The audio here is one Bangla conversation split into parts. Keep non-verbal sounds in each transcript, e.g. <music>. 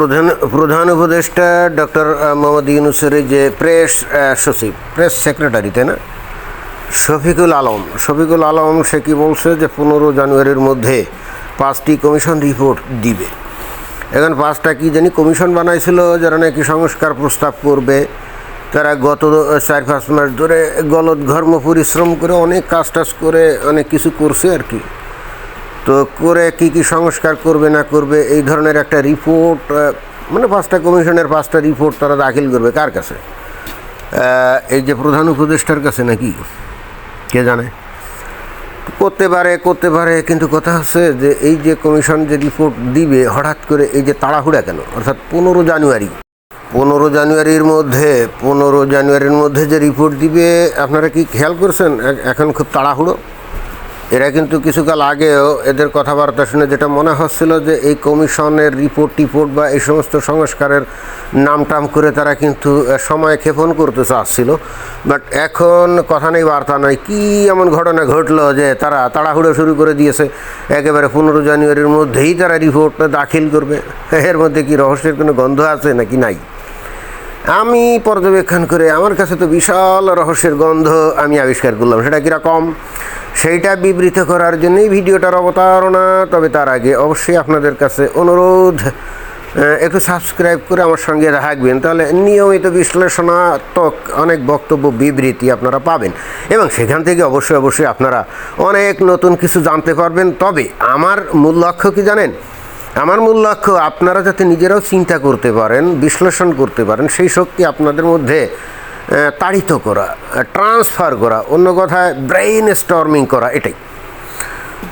প্রধান প্রধান উপদেষ্টা ডক্টর মোহাম্মদ ইউনুসের যে প্রেস সচিব, প্রেস সেক্রেটারি, তাই না? শফিকুল আলম শফিকুল আলম, সে কি বলছে যে পনেরো জানুয়ারির মধ্যে পাঁচটি কমিশন রিপোর্ট দিবে। এখন পাঁচটা কি জানি কমিশন বানাইছিল, যারা নাকি সংস্কার প্রস্তাব করবে, তারা গত চার পাঁচ মাস ধরে গলদ ঘর্ম পরিশ্রম করে অনেক কাজ টাজ করে অনেক কিছু করছে আর কি। তো করে কি কি সংস্কার করবে না করবে, এই ধরনের একটা রিপোর্ট মানে পাঁচটা কমিশনের পাঁচটা রিপোর্ট তারা দাখিল করবে, কার কাছে? এই যে প্রধান উপদেষ্টার কাছে নাকি? কে জানে? করতে পারে করতে পারে, কিন্তু কথা হচ্ছে যে এই যে কমিশন যে রিপোর্ট দিবে, হঠাৎ করে এই যে তাড়াহুড়া কেন? অর্থাৎ পনেরো জানুয়ারি। পনেরো জানুয়ারির মধ্যে, পনেরো জানুয়ারির মধ্যে যে রিপোর্ট দিবে, আপনারা কি খেয়াল করছেন? এখন খুব তাড়াহুড়ো। এরা কিন্তু কিছুকাল আগেও এদের কথাবার্তা শুনে যেটা মনে হচ্ছিল যে এই কমিশনের রিপোর্ট, টিপোর্ট বা এই সমস্ত সংস্কারের নাম টাম করে তারা কিন্তু সময় ক্ষেপণ করতে চাচ্ছিল। বাট এখন কথা নেই, বার্তা নয় কী এমন ঘটনা ঘটলো যে তারা তাড়াহুড়ো শুরু করে দিয়েছে? একেবারে পনেরো জানুয়ারির মধ্যেই তারা রিপোর্ট দাখিল করবে। এর মধ্যে কি রহস্যের কোনো গন্ধ আছে নাকি নাই? আমি পর্যবেক্ষণ করে আমার কাছে তো বিশাল রহস্যের গন্ধ আমি আবিষ্কার করলাম। সেটা কীরকম? সেইটা বিবৃত করার জন্যই ভিডিওটার অবতারণা। তবে তার আগে অবশ্যই আপনাদের কাছে অনুরোধ একটু সাবস্ক্রাইব করে আমার সঙ্গে থাকবেন, তাহলে নিয়মিত বিশ্লেষণাত্মক অনেক বক্তব্য, বিবৃতি আপনারা পাবেন। এবং সেখান থেকে অবশ্যই অবশ্যই আপনারা অনেক নতুন কিছু জানতে পারবেন। তবে আমার মূল লক্ষ্য কি জানেন? আমার মূল লক্ষ্য আপনারা যাতে নিজেরাও চিন্তা করতে পারেন, বিশ্লেষণ করতে পারেন, সেই শক্তি আপনাদের মধ্যে তাড়িত করা ট্রান্সফার করা, অন্য কথায় ব্রেইন স্টর্মিং করা, এটাই।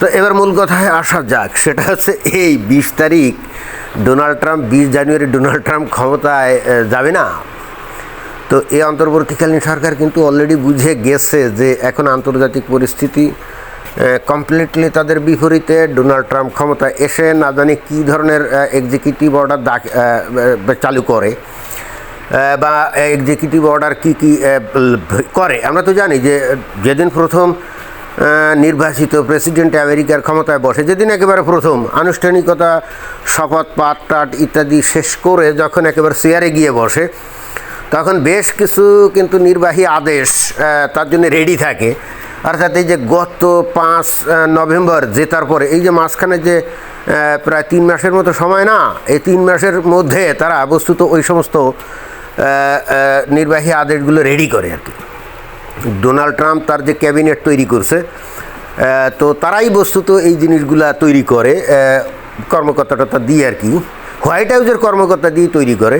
তো এবার মূল কথায় আসা যাক, সেটা হচ্ছে এই বিশ তারিখ, ডোনাল্ড ট্রাম্প, বিশ জানুয়ারি ডোনাল্ড ট্রাম্প ক্ষমতায় যাবে না। তো এই অন্তর্বর্তীকালীন সরকার কিন্তু অলরেডি বুঝে গেছে যে এখন আন্তর্জাতিক পরিস্থিতি কমপ্লিটলি তাদের বিপরীতে, ডোনাল্ড ট্রাম্প ক্ষমতা এসে না জানি কী ধরনের এক্সিকিউটিভ অর্ডার চালু করে। বা এক্সিকিউটিভ অর্ডার কি কি করে। আমরা তো জানি যে যেদিন প্রথম নির্বাচিত প্রেসিডেন্ট আমেরিকার ক্ষমতায় বসে, যেদিন একেবারে প্রথম, আনুষ্ঠানিকতা, শপথ পাঠ টাট ইত্যাদি শেষ করে যখন একেবারে চেয়ারে গিয়ে বসে, তখন বেশ কিছু কিন্তু নির্বাহী আদেশ তার জন্য রেডি থাকে। অর্থাৎ এই যে গত পাঁচ নভেম্বর জেতার পরে, এই যে মাঝখানে যে প্রায় তিন মাসের মতো সময় না, এই তিন মাসের মধ্যে তারা বস্তুত ওই সমস্ত নির্বাহী আদেশগুলো রেডি করে আর কি। ডোনাল্ড ট্রাম্প তার যে ক্যাবিনেট তৈরি করছে তো তারাই বস্তুত এই জিনিসগুলা তৈরি করে কর্মকর্তাটা কর্মকর্তা দিয়ে আর কি। হোয়াইট হাউসের কর্মকর্তা দিয়ে তৈরি করে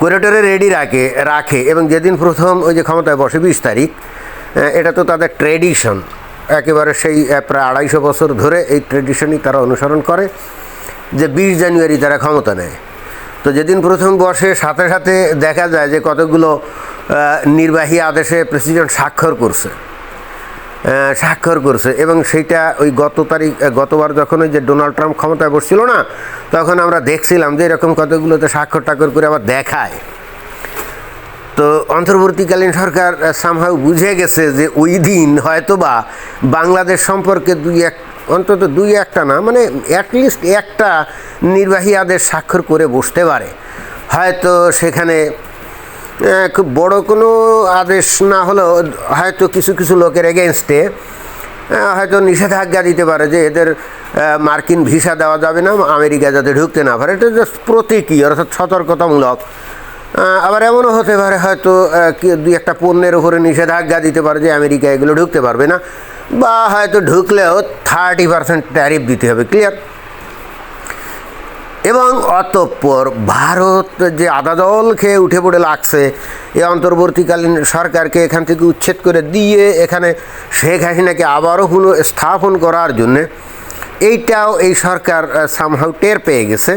কোরেটরে রেডি রাখে রাখে এবং যেদিন প্রথম ওই যে ক্ষমতায় বসে বিশ তারিখ এটা তো তাদের ট্রেডিশন একেবারে সেই প্রায় আড়াইশো বছর ধরে এই ট্রেডিশনই তারা অনুসরণ করে যে বিশ জানুয়ারি তারা ক্ষমতা নেয়। তো যেদিন প্রথম বসে, সাথে সাথে দেখা যায় যে কতগুলো নির্বাহী আদেশে প্রেসিডেন্ট স্বাক্ষর করছে। স্বাক্ষর করছে এবং সেইটা ওই গত তারিখ গতবার যখন ওই যে ডোনাল্ড ট্রাম্প ক্ষমতায় বসছিল না, তখন আমরা দেখছিলাম যে এরকম কতগুলোতে স্বাক্ষর টাক্ষর করে আবার দেখায়। তো অন্তর্বর্তীকালীন সরকার সামহাও বুঝে গেছে যে ওই দিন হয়তোবা বাংলাদেশ সম্পর্কে দুই এক অন্তত দুই একটা না মানে অ্যাটলিস্ট একটা নির্বাহী আদেশ স্বাক্ষর করে বসতে পারে। হয়তো সেখানে খুব বড় কোনো আদেশ না হলেও হয়তো কিছু কিছু লোকের এগেনস্টে হয়তো নিষেধাজ্ঞা দিতে পারে যে এদের মার্কিন ভিসা দেওয়া যাবে না, আমেরিকা যাতে ঢুকতে না পারে। এটা জাস্ট প্রতীকী, অর্থাৎ সতর্কতামূলক। আবার এমনও হতে পারে হয়তো দুই একটা পণ্যের উপরে নিষেধাজ্ঞা দিতে পারে যে আমেরিকা এগুলো ঢুকতে পারবে না। বা হয়তো ঢুকলেও থার্টি পার্সেন্ট ট্যারিফ দিতে হবে ক্লিয়ার এবং অতঃপর ভারত যে আদাদল খেয়ে উঠে পড়ে লাগছে এই অন্তর্বর্তীকালীন সরকারকে এখান থেকে উচ্ছেদ করে দিয়ে এখানে শেখ হাসিনাকে আবারও পুনঃ স্থাপন করার জন্যে, এইটাও এই সরকার সামহাউ টের পেয়ে গেছে।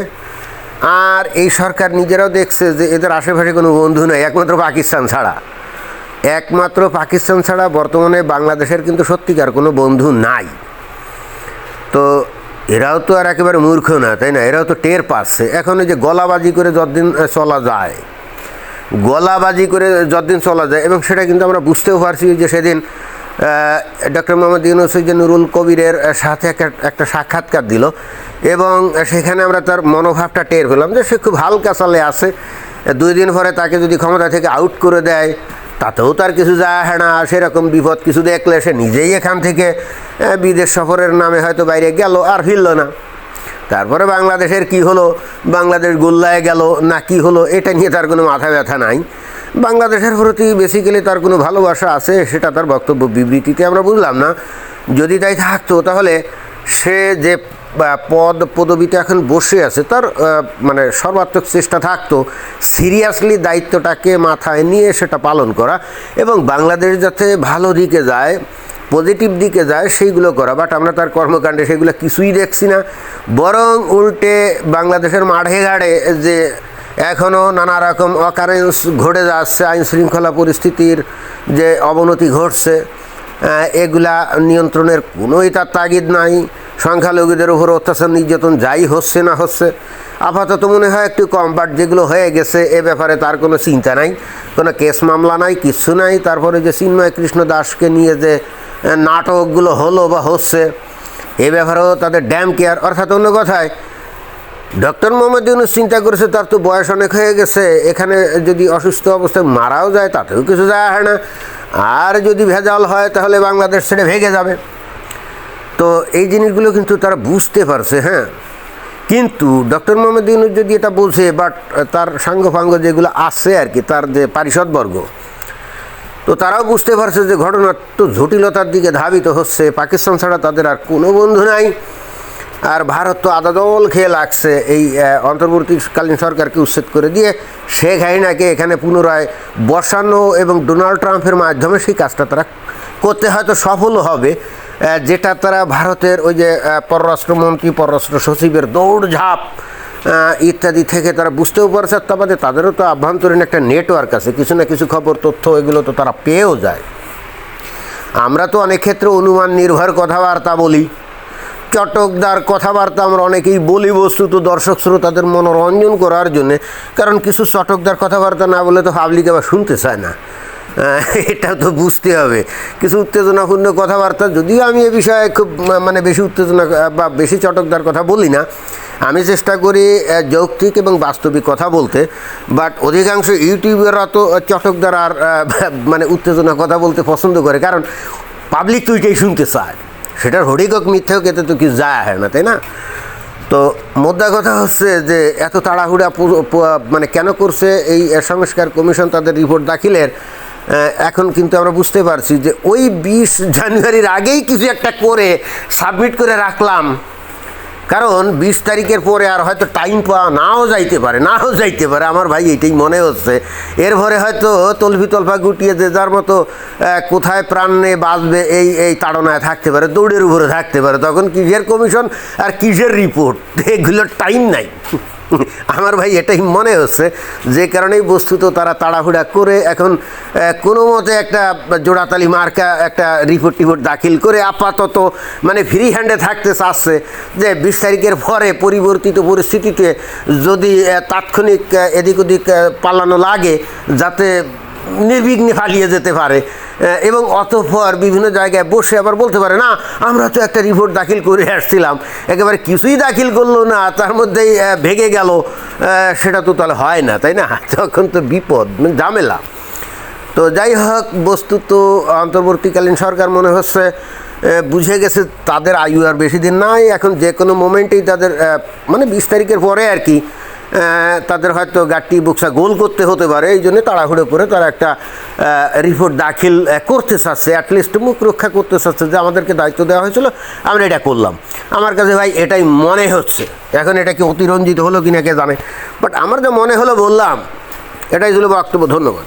আর এই সরকার নিজেরাও দেখছে যে এদের আশেপাশে কোনো বন্ধু নেই, একমাত্র পাকিস্তান ছাড়া। একমাত্র পাকিস্তান ছাড়া বর্তমানে বাংলাদেশের কিন্তু সত্যিকার কোনো বন্ধু নাই। তো এরাও তো আর একেবারে মূর্খ না, তাই না? এরাও তো টের পাচ্ছে। এখন যে গলাবাজি করে যতদিন চলা যায়, গলাবাজি করে যতদিন চলা যায়, এবং সেটা কিন্তু আমরা বুঝতেও পারছি যে সেদিন ডক্টর মোহাম্মদ ইউনুস যে নুরুল কবিরের সাথে একটা সাক্ষাৎকার দিল, এবং সেখানে আমরা তার মনোভাবটা টের পেলাম যে সে খুব হালকা চালে আছে। দুই দিন পরে তাকে যদি ক্ষমতা থেকে আউট করে দেয় তাতেও তার কিছু যায় আসে না। সেরকম বিপদ কিছু দেখলে সে নিজেই এখান থেকে বিদেশ সফরের নামে হয়তো বাইরে গেল আর ফিরল না। তারপরে বাংলাদেশের কি হলো? বাংলাদেশ গোল্লায় গেল না কি হলো? এটা নিয়ে তার কোনো মাথা ব্যথা নাই। বাংলাদেশের প্রতি বেসিক্যালি তার কোনো ভালোবাসা আছে, সেটা তার বক্তব্য বিবৃতিতে আমরা বুঝলাম না। যদি তাই থাকতো, তাহলে সে যে পদ পদবিতে এখন বসে আছে, তার মানে সর্বাত্মক চেষ্টা থাকতো সিরিয়াসলি দায়িত্বটাকে মাথায় নিয়ে সেটা পালন করা এবং বাংলাদেশ যাতে ভালো দিকে যায়, পজিটিভ দিকে যায়, সেইগুলো করা। বাট আমরা তার কর্মকাণ্ডে সেগুলো কিছুই দেখছি না। বরং উল্টে বাংলাদেশের মাঠে ঘাটে যে এখনও নানা রকম অকারেন্স ঘটে যাচ্ছে, আইন শৃঙ্খলা পরিস্থিতির যে অবনতি ঘটছে এগুলা নিয়ন্ত্রণের কোনোই তার তাগিদ নাই। সংখ্যালঘুদের উপর অত্যাচার, নির্যাতন যাই হচ্ছে না হচ্ছে, আপাতত মনে হয় একটু কম বাট যেগুলো হয়ে গেছে, এ ব্যাপারে তার কোনো চিন্তা নাই, কোনো কেস মামলা নাই কিচ্ছু নাই। তারপরে যে চিন্ময় কৃষ্ণ দাসকে নিয়ে যে নাটকগুলো হলো বা হচ্ছে, এ ব্যাপারেও তাদের ড্যাম কেয়ার অর্থাৎ অন্য কথায় ডক্টর মোহাম্মদ ইউনুস চিন্তা করেছে, তার তো বয়স অনেক হয়ে গেছে, এখানে যদি অসুস্থ অবস্থায় মারাও যায়, তাতেও কিছু যায় আসে না। আর যদি ভেজাল হয়, তাহলে বাংলাদেশ ছেড়ে ভেগে যাবে। তো এই জিনিসগুলো কিন্তু তারা বুঝতে পারছে হ্যাঁ। কিন্তু ডক্টর মোহাম্মদ ইউনুস যদি এটা বোঝে বাট তার সাঙ্গ ফাঙ্গ যেগুলো আছে আর কি, তার যে পারিষদবর্গ, তো তারাও বুঝতে পারছে যে ঘটনা তো জটিলতার দিকে ধাবিত হচ্ছে, পাকিস্তান ছাড়া তাদের আর কোনো বন্ধু নাই। আর ভারত তো আদাদল খেয়ে লাগছে, এই অন্তর্বর্তীকালীন সরকারকে উচ্ছেদ করে দিয়ে শেখ হাসিনাকে এখানে পুনরায় বসানো এবং ডোনাল্ড ট্রাম্পের মাধ্যমে সেই কাজটা তারা করতে হয়তো সফল হবে। যেটা তারা ভারতের ওই যে পররাষ্ট্রমন্ত্রী পররাষ্ট্র সচিবের দৌড়ঝাঁপ ইত্যাদি থেকে তারা বুঝতেও পারছে। তারপরে তাদেরও তো আভ্যন্তরীণ একটা নেটওয়ার্ক আছে। কিছু না কিছু খবর, তথ্য, এগুলো তো তারা পেয়েও যায়। আমরা তো অনেক ক্ষেত্রে অনুমান নির্ভর কথাবার্তা বলি। চটকদার কথাবার্তা আমরা অনেকেই বলি বস্তুত দর্শক শ্রোতাদের মনোরঞ্জন করার জন্যে। কারণ কিছু চটকদার কথাবার্তা না বলে তো পাবলিক আবার শুনতে চায় না। এটা তো বুঝতে হবে। কিছু উত্তেজনাপূর্ণ কথাবার্তা, যদিও আমি এ বিষয়ে খুব মানে বেশি উত্তেজনা বা বেশি চটকদার কথা বলি না। আমি চেষ্টা করি যৌক্তিক এবং বাস্তবিক কথা বলতে বাট অধিকাংশ ইউটিউবাররা তো চটকদার আর মানে উত্তেজনা কথা বলতে পছন্দ করে, কারণ পাবলিক তো এটাই শুনতে চায়। সেটার হরিক হোক, মিথ্যে হোক, এতে তো কিছু যায় হয় না, তাই না? তো মোদ্দা কথা হচ্ছে যে, এত তাড়াহুড়া মানে কেন করছে? এই সংস্কার কমিশন তাদের রিপোর্ট দাখিলের এখন কিন্তু আমরা বুঝতে পারছি যে ওই বিশ জানুয়ারির আগেই কিছু একটা করে সাবমিট করে রাখলাম। কারণ বিশ তারিখের পরে আর হয়তো টাইম পাওয়া নাও যাইতে পারে, নাও যাইতে পারে। আমার ভাই এটাই মনে হচ্ছে। এর ভরে হয়তো তলফি তলফা গুটিয়ে যে যার মতো কোথায় প্রাণ বাঁচবে এই এই তাড়নায় থাকতে পারে, দৌড়ের উপরে থাকতে পারে, তখন কিসের কমিশন আর কিসের রিপোর্ট এগুলোর টাইম নাই। আমার ভাই এটাই মনে হচ্ছে, যে কারণেই বস্তুত তারা তাড়াহুড়া করে এখন কোনো মতে একটা জোড়াতালি মার্কা, একটা রিপোর্ট টিপোর্ট দাখিল করে আপাতত মানে ফ্রি হ্যান্ডে থাকতে চাচ্ছে, যে বিশ তারিখের পরে পরিবর্তিত পরিস্থিতিতে যদি তাৎক্ষণিক এদিক ওদিক পালানো লাগে, যাতে নির্বিঘ্নে পালিয়ে যেতে পারে। এবং অতঃপর বিভিন্ন জায়গায় বসে আবার বলতে পারে, না, আমরা তো একটা রিপোর্ট দাখিল করে আসছিলাম। একেবারে কিছুই দাখিল করল না, তার মধ্যেই ভেঙে গেল। সেটা তো তাহলে হয় না, তাই না? <laughs> তখন তো বিপদ মানে ঝামেলা। তো যাই হোক, বস্তুত অন্তর্বর্তীকালীন সরকার মনে হচ্ছে বুঝে গেছে তাদের আয়ু আর বেশি দিন নাই। এখন যে কোনো মোমেন্টেই তাদের মানে বিশ তারিখের পরে আর কি তাদের হয়তো গাড়টি বুকসা গোল করতে হতে পারে, এই জন্য তাড়াহুড়ো করে তারা একটা রিপোর্ট দাখিল করতে চাচ্ছে অ্যাটলিস্ট মুখ রক্ষা করতে চাচ্ছে, যে আমাদেরকে দায়িত্ব দেওয়া হয়েছিল, আমরা এটা করলাম। আমার কাছে ভাই এটাই মনে হচ্ছে। এখন এটা কি অতিরঞ্জিত হলো কি না কে জানে? বাট আমার যে মনে হলো বললাম, এটাই ছিল বক্তব্য, ধন্যবাদ।